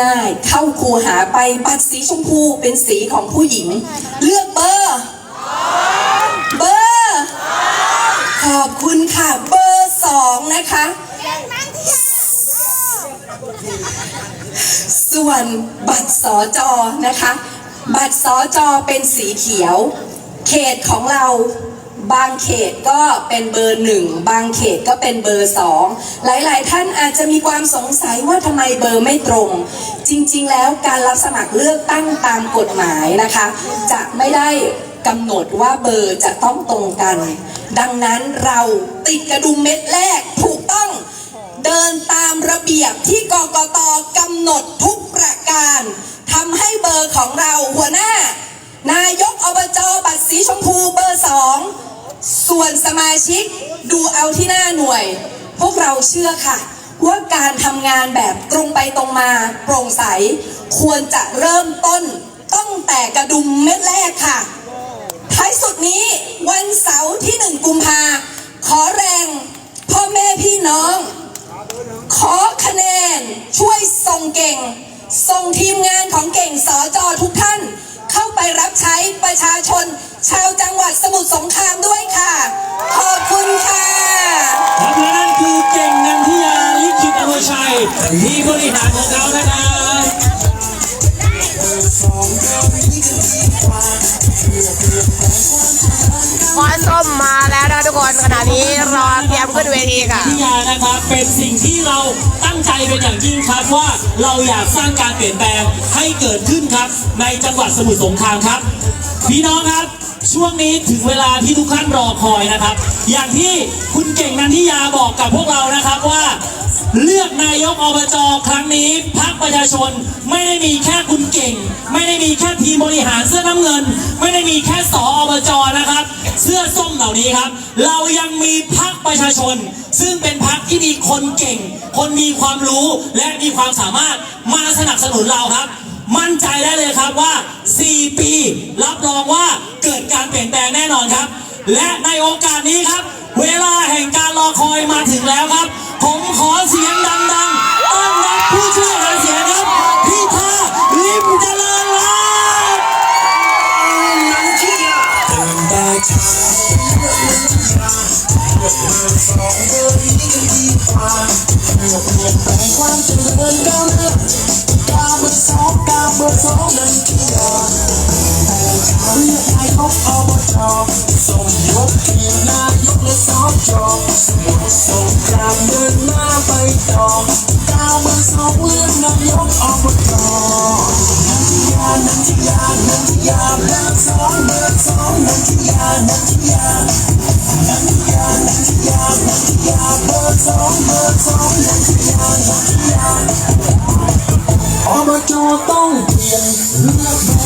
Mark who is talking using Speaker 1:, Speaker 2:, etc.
Speaker 1: ง่าย ๆ เข้าคูหาไปบัตรสีชมพูเป็นสีของผู้หญิง เลือกเบอร์เบอร์ขอบคุณค่ะเบอร์สองนะคะ ส่วนบัตรสอจอนะคะ บัตรสอจอเป็นสีเขียว เขตของเรา บางเขตก็เป็นเบอร์หนึ่งบางเขตก็เป็นเบอร์สองหลาย ๆ ท่านอาจจะมีความสงสัยว่าทำไมเบอร์ไม่ตรง จริง ๆ แล้วการรับสมัครเลือกตั้งตามกฎหมายนะคะ จะไม่ได้กำหนดว่าเบอร์จะต้องตรงกัน ดังนั้นเราติดกระดุมเม็ดแรกถูกต้องเดินตามระเบียบที่กกตกำหนดทุกประการทำให้เบอร์ของเราหัวหน้า นายกอบจบัตรสีชมพูเบอร์สอง ส่วนสมาชิกดูเอาที่หน้าหน่วย พวกเราเชื่อค่ะ ว่าการทำงานแบบตรงไปตรงมาโปร่งใส ควรจะเริ่มต้นตั้งแต่กระดุมเม็ดแรกค่ะ ท้ายสุดนี้วันเสาร์ที่หนึ่งกุมภาขอแรงพ่อแม่พี่น้อง ขอคะแนนช่วยส่งเก่ง ส่งทีมงานของเก่งสอจอทุกท่าน เข้าไปรับใช้ประชาชนชาว วัดสมุทรสงครามด้วยค่ะ ขอบคุณค่ะ
Speaker 2: ครับและนั่นคือเก่งนันทิยาลิขิตอมรชัยที่บริหารของเขานะครับ
Speaker 3: หมอส้มมาแล้วนะทุกคนขณะนี้รอเตรียมขึ้นเวทีค่ะ
Speaker 2: ทิยานะครับเป็นสิ่งที่เราตั้งใจเป็นอย่างยิ่งครับว่าเราอยากสร้างการเปลี่ยนแปลงให้เกิดขึ้นครับ ในจังหวัดสมุทรสงครามครับ พี่น้องครับ ช่วงนี้ถึงเวลาที่ทุกท่านรอคอยนะครับ อย่างที่คุณเก่งนันทิยาบอกกับพวกเรานะครับว่า เลือกนายกอบจครั้งนี้พรรคประชาชนไม่ได้มีแค่คุณเก่ง ไม่ได้มีแค่ทีมบริหารเสื้อน้ำเงิน ไม่ได้มีแค่สออบจนะครับ เสื้อส้มเหล่านี้ครับ เรายังมีพรรคประชาชน ซึ่งเป็นพรรคที่มีคนเก่ง คนมีความรู้และมีความสามารถมาสนับสนุนเราครับ มั่นใจได้เลยครับว่า 4 ปี รับรองว่าเกิดการเปลี่ยนแปลงแน่นอนครับ และในโอกาสนี้ครับ เวลาแห่งการรอคอยมาถึงแล้วครับ ผมขอเสียงดังๆต้อนรับผู้ช่วย เปลี่ยนแปลง
Speaker 4: ความเจริญก้าวหน้าก้าวเบอร์สองก้าวเบอร์สองนั้นที่ยอดแต่ฉันเลือกนายกอบจส่งยกทีมนายกและสองจอสมุทรสงครามเดินหน้าไปต่อก้าวเบอร์สองเลือกนายกอบจนันทิยานันทิยานันทิยาเบอร์สองเบอร์สองนันทิยานันทิยา เบอร์สองเบอร์สองยันทิยานันทิยาอบจต้องเปลี่ยนเลือกเบบ